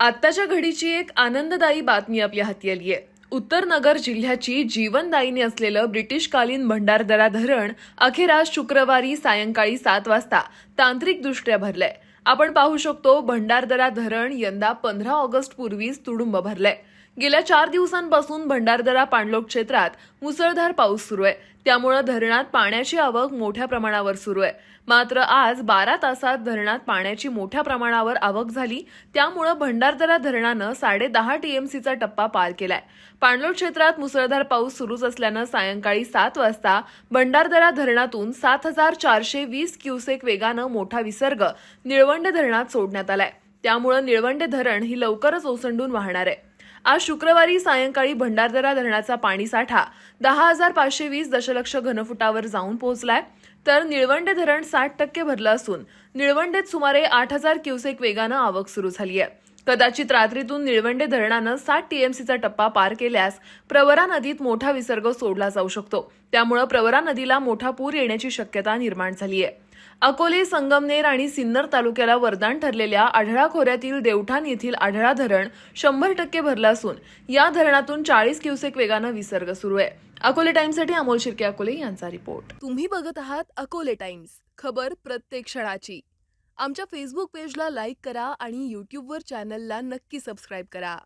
आत्ताच्या घडीची एक आनंददायी बातमी आपल्या हाती आली आहे उत्तर नगर जिल्ह्याची जीवनदायिनी असलेलं ब्रिटिशकालीन भंडारदरा धरण अखेर आज शुक्रवारी सायंकाळी सात वाजता तांत्रिकदृष्ट्या भरलंय. आपण पाहू शकतो भंडारदरा धरण यंदा पंधरा ऑगस्ट पूर्वीच तुडुंब भरलंय. गेल्या चार दिवसांपासून भंडारदरा पाणलोट क्षेत्रात मुसळधार पाऊस सुरू आहे. त्यामुळं धरणात पाण्याची आवक मोठ्या प्रमाणावर सुरू आहे. मात्र आज बारा तासात धरणात पाण्याची मोठ्या प्रमाणावर आवक झाली. त्यामुळं भंडारदरा धरणानं साडे दहा टीएमसीचा टप्पा पार केलाय. पाणलोट क्षेत्रात मुसळधार पाऊस सुरूच असल्यानं सायंकाळी सात वाजता भंडारदरा धरणातून सात हजार चारशे वीस क्युसेक वेगानं मोठा विसर्ग निळवंडे धरणात सोडण्यात आलाय. त्यामुळं निळवंडे धरण ही लवकरच ओसंडून वाहणार आहे. आज शुक्रवारी सायंकाळी भंडारदरा धरणाचा पाणीसाठा दहा हजार पाचशे वीस दशलक्ष घनफुटावर जाऊन पोहोचलाय. तर निळवंडे धरण साठ टक्के भरलं असून निळवंडेत सुमारे आठ हजार क्युसेक वेगानं आवक सुरू झाली आहे कदाचित रात्रीतून निळवंडे धरणानं सात टीएमसीचा टप्पा पार केल्यास प्रवरा नदीत मोठा विसर्ग सोडला जाऊ शकतो. त्यामुळं प्रवरा नदीला मोठा पूर येण्याची शक्यता निर्माण झाली आहे अकोले संगमनेर आणि सिन्नर तालुक्याला वरदान ठरलेल्या आढळा खोऱ्यातील देवठाण येथील आढळा धरण शंभर टक्के भरलं असून या धरणातून चाळीस क्युसेक वेगानं विसर्ग सुरू आहे. अकोले टाइम्ससाठी अमोल शिर्के अकोले यांचा रिपोर्ट. तुम्ही बघत आहात अकोले टाइम्स खबर प्रत्येक क्षणाची. आमच्या फेसबुक पेजला लाईक करा आणि यूट्यूबवर चॅनलला नक्की सबस्क्राईब करा.